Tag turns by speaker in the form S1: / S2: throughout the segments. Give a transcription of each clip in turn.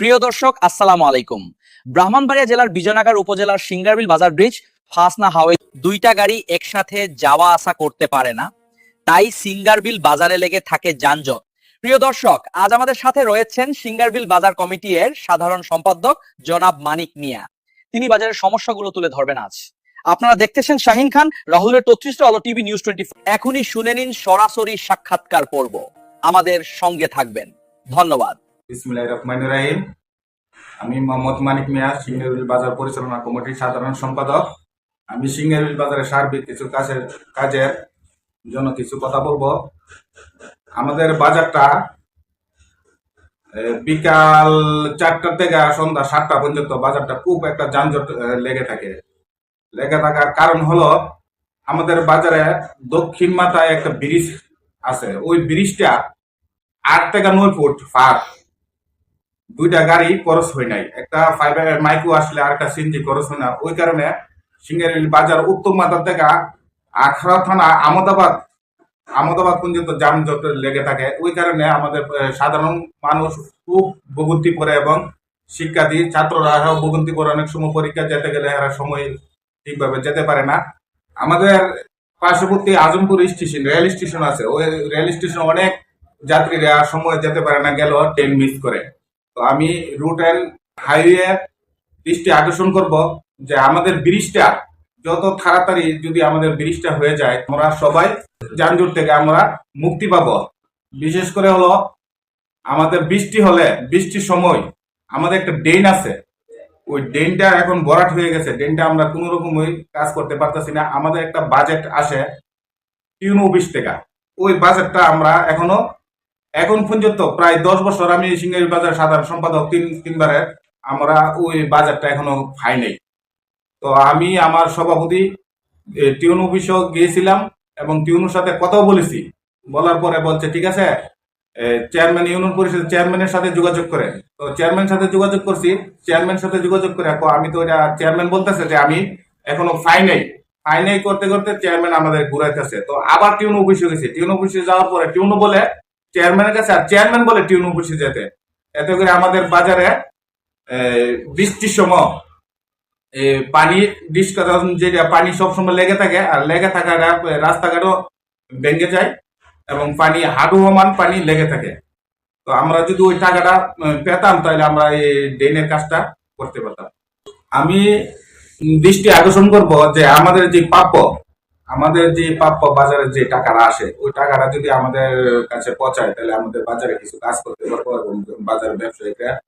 S1: প্রিয় দর্শক, আসসালামু আলাইকুম। ব্রাহ্মণবাড়িয়া জেলার বিজয়নগর উপজেলার সিঙ্গারবিল বাজার ব্রিজ ফাসনা হাওয়ে দুইটা গাড়ি একসাথে যাওয়া আসা করতে পারে না। তাই সিঙ্গারবিল বাজারে লেগে থাকে যানজট। প্রিয় দর্শক, আজ আমাদের সাথে রয়েছেন সিঙ্গারবিল বাজার কমিটি এর সাধারণ সম্পাদক জনাব মানিক মিয়া। তিনি বাজারের সমস্যাগুলো তুলে ধরবেন আজ। আপনারা দেখতেছেন শাহিন খান, রাহুলের তথ্যিষ্ট আলো টিভি নিউজ টোয়েন্টি এখনই শুনে নিন সরাসরি সাক্ষাৎকার পর্ব। আমাদের সঙ্গে থাকবেন। ধন্যবাদ।
S2: রাহিম। আমি মোহাম্মদ মানিক মিয়া সিঙ্গারবিল বাজার পরিচালনা কমিটির সাধারণ সম্পাদক। আমি সিঙ্গারবিল বাজারের সার্বিক কিছু কাজের কাজের জন্য কিছু কথা বলব। আমাদের বাজারটা বিকাল চারটা থেকে সন্ধ্যা সাতটা পর্যন্ত বাজারটা খুব একটা যানজট লেগে থাকে। লেগে থাকার কারণ হলো, আমাদের বাজারে দক্ষিণ মাথায় একটা ব্রিজ আছে। ওই ব্রিজটা আট থেকে নয় ফুট ফার দুইটা গাড়ি খরচ হয় নাই। একটা ফাইবার মাইক্রো আসলে আর একটা সিনজি খরচ হয় না। ওই কারণে সিঙ্গারের বাজার উত্তম মাথা থেকে আখড়া থানা আমদাবাদ আমদাবাদ পর্যন্ত যানজট লেগে থাকে। ওই কারণে আমাদের সাধারণ মানুষ খুব ভোগান্তি পড়ে এবং শিক্ষার্থী, ছাত্ররা ভোগান্তি পড়ে অনেক সময় পরীক্ষা যেতে গেলে এরা সময় ঠিকভাবে যেতে পারে না। আমাদের পার্শ্ববর্তী আজমপুর স্টেশন, রেল স্টেশন আছে। ওই রেল স্টেশন অনেক যাত্রীরা সময় যেতে পারে না গেল ট্রেন মিস করে। তো আমি রুট অ্যান্ড হাইওয়ে দৃষ্টি আকর্ষণ করব যে আমাদের ব্রিজটা যত তাড়াতাড়ি যদি আমাদের ব্রিজটা হয়ে যায়, আমরা সবাই যানজট থেকে আমরা মুক্তি পাব। বিশেষ করে হলো আমাদের বৃষ্টি হলে, বৃষ্টির সময় আমাদের একটা ড্রেন আছে। ওই ড্রেনটা এখন ভরাট হয়ে গেছে। ড্রেনটা আমরা কোনো রকমই কাজ করতে পারতেছি না। আমাদের একটা বাজেট আসে তিন বিশ টাকা। ওই বাজেটটা আমরা এখনও এখন পর্যন্ত প্রায় দশ বছর আমি সিঙ্গারি বাজার সাধারণ সম্পাদক তিন তিনবারের আমরা ওই বাজারটা এখনও পাই নাই। তো আমি আমার সভাপতি টিউন অফিসও গিয়েছিলাম এবং টিউনুর সাথে কথাও বলেছি। বলার পরে বলছে, ঠিক আছে চেয়ারম্যান, ইউনিয়ন পরিষদের চেয়ারম্যানের সাথে যোগাযোগ করে তো চেয়ারম্যান সাথে যোগাযোগ করছি, চেয়ারম্যানের সাথে যোগাযোগ করে আমি তো এটা চেয়ারম্যান বলতেছে যে আমি এখনও ফাই নাই। নাই করতে করতে চেয়ারম্যান আমাদের ঘুরাইতেছে। তো আবার টিউন অফিসে গেছি। টিউন অফিসে যাওয়ার পরে টিউনও বলে চেয়ারম্যানের কাছে আর চেয়ারম্যান বলে টিউন অফিসে যেতে। এতে করে আমাদের বাজারে বৃষ্টির সময় পানি ডিসকাশন যেটা পানি সবসময় লেগে থাকে, আর লেগে থাকা রাস্তাঘাটও ভেঙে যায় এবং পানি, হাঁটু পানি লেগে থাকে। তো আমরা যদি ওই টাকাটা পেতাম, তাহলে আমরা এই ড্রেনের কাজটা করতে পারতাম। আমি দৃষ্টি আকর্ষণ করব যে আমাদের যে প্রাপ্য আমাদের যে প্রাপ্য বাজারে যে টাকাটা আসে, ওই টাকাটা যদি আমাদের কাছে পৌঁছায়, তাহলে আমাদের বাজারে কিছু কাজ করতে পারব এবং বাজার ব্যবসায়ীরা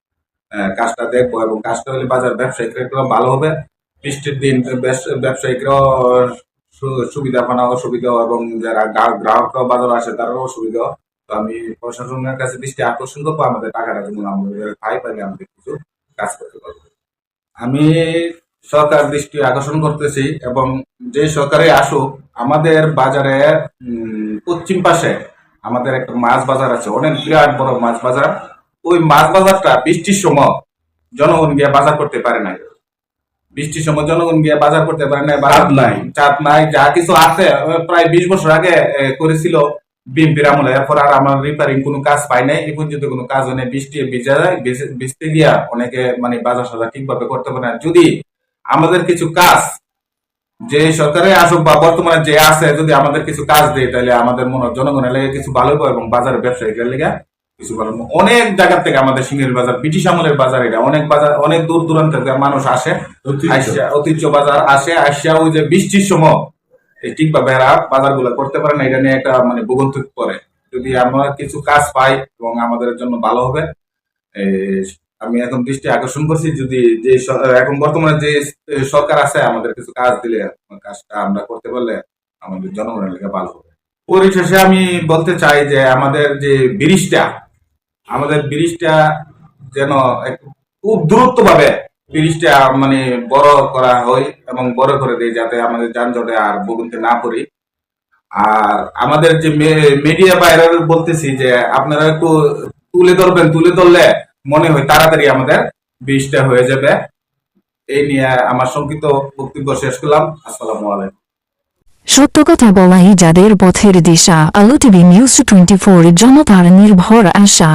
S2: কাজটা দেখব এবং কাজটা হলে বাজার ব্যবসায়িকরা ভালো হবে। বৃষ্টির দিন ব্যবস- ব্যবসায়িকরাও সুবিধা পানা অসুবিধা এবং যারা গ্রাহকরাও বাজারে আসে, তারাও অসুবিধা তো আমি প্রশাসনের কাছে দৃষ্টি আকর্ষণ করব, আমাদের টাকাটা যেমন আমাদের পাইলে আমাদের কিছু কাজ করতে পারব। আমি সরকার দৃষ্টি আকর্ষণ করতেছি এবং যে সরকারে আসুক আমাদের বাজারে পশ্চিম পাশে আমাদের একটা মাছ বাজার আছে অনেক বিরাট বড় মাছ বাজার। ওই মাছ বাজারটা বৃষ্টির সময় জনগণ গিয়ে বাজার করতে পারে না বৃষ্টির সময় জনগণ গিয়ে বাজার করতে পারে না বাজার নাই। চাপ নাই যা কিছু আছে প্রায় বিশ বছর আগে করেছিল বিএনপির আমলে। এরপর আর আমার রিপেয়ারিং কোনো কাজ পাই নাই এই পর্যন্ত কোনো কাজ হয় বৃষ্টি ভিজা যায় ভিজতে গিয়া অনেকে মানে বাজার সাজার ঠিকভাবে করতে পারে না যদি আমাদের কিছু কাজ যে সরকারে আসুক বা বর্তমানে যে আছে যদি আমাদের কিছু কাজ দেয় তাহলে আমাদের মনে হয় জনগণের লেগে কিছু ভালো হবে এবং বাজারের ব্যবসায়ীদের লেগে কিছু ভালো। অনেক জায়গা থেকে আমাদের সিঙ্গের বাজার ব্রিটিশ আমলের বাজার এটা অনেক বাজার অনেক দূর দূরান্ত থেকে মানুষ আসে। ঐতিহ্য। বাজার আসে আসিয়া ওই যে বৃষ্টির সময় এই ঠিকভাবে বেড়া বাজারগুলো করতে পারে না এটা নিয়ে একটা মানে ভোগান্তি করে যদি আমরা কিছু কাজ পাই এবং আমাদের জন্য ভালো হবে আমি এখন দৃষ্টি আকর্ষণ করছি, যদি যে এখন বর্তমানে যে সরকার আছে, আমাদের কিছু কাজ দিলে কাজটা আমরা করতে পারলে আমাদের জনগণের লেগে ভালো হবে। পরিশেষে আমি বলতে চাই যে, আমাদের যে ব্রিজটা, আমাদের ব্রিজটা যেন খুব দ্রুত ভাবে ব্রিজটা মানে বড় করা হয় এবং বড় করে দেয়, যাতে আমাদের যানজটে আর ভোগান্তি না পড়ি। আর আমাদের যে মিডিয়া বাইরে বলতেছি যে, আপনারা একটু তুলে ধরবেন, তুলে ধরলে মনে হয় তাড়াতাড়ি আমাদের বিষটা হয়ে যাবে। এই নিয়ে আমার সংক্ষিপ্ত বক্তব্য শেষ করলাম। আসসালামু আলাইকুম।
S3: সত্য কথা বলাই যাদের পথের দিশা, আলো টিভি নিউজ টোয়েন্টি ফোর জনতার নির্ভর আশা।